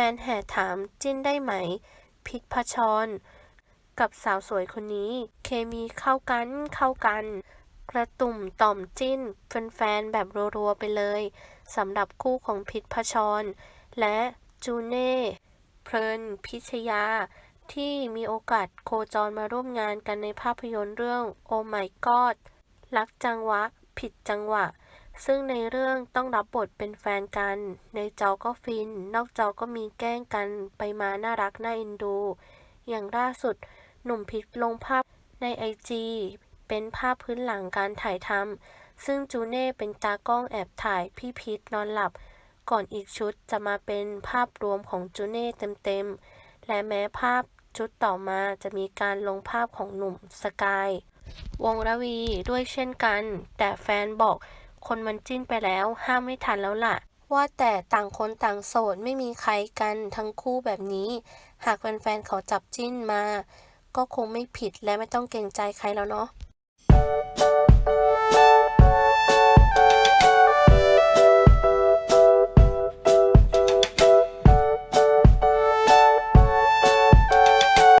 ฟนแห่ถามจิ้นได้ไหม พิษพชร กับสาวสวยคนนี้ เคมีเข้ากันเข้ากัน กระตุ่มต่อมจิ้น แฟนๆ แบบรัวๆ ไปเลยสำหรับคู่ของพิษพชร และจูเน่เพลินพิชยา ที่มีโอกาสโคจรมาร่วมงานกันในภาพยนตร์เรื่อง Oh My God รักจังวะ ผิดจังหวะ ซึ่งในเรื่องต้องรับบทเป็นแฟนกัน ในจอก็ฟิน นอกจอก็มีแกล้งกันไปมาน่ารักน่าเอ็นดู อย่างล่าสุด หนุ่มพิษลงภาพในไอจีเป็นภาพพื้นหลังการถ่ายทำซึ่งจูเน่เป็นตากล้องแอบถ่ายพี่พิษนอนหลับ ก่อนอีกชุดจะมาเป็นภาพรวมของจูเน่เต็มๆ และแม้ภาพชุดต่อมาจะมีการลงภาพของหนุ่มสกาย วงระวีด้วยเช่นกัน แต่แฟนบอก คนมันจิ้นไปแล้ว ห้ามไม่ทันแล้วล่ะ ว่าแต่ต่างคนต่างโสดไม่มีใครกันทั้งคู่แบบนี้ หากแฟนๆเขาจับจิ้นมา ก็คงไม่ผิดและไม่ต้องเกรงใจใครแล้วเนาะ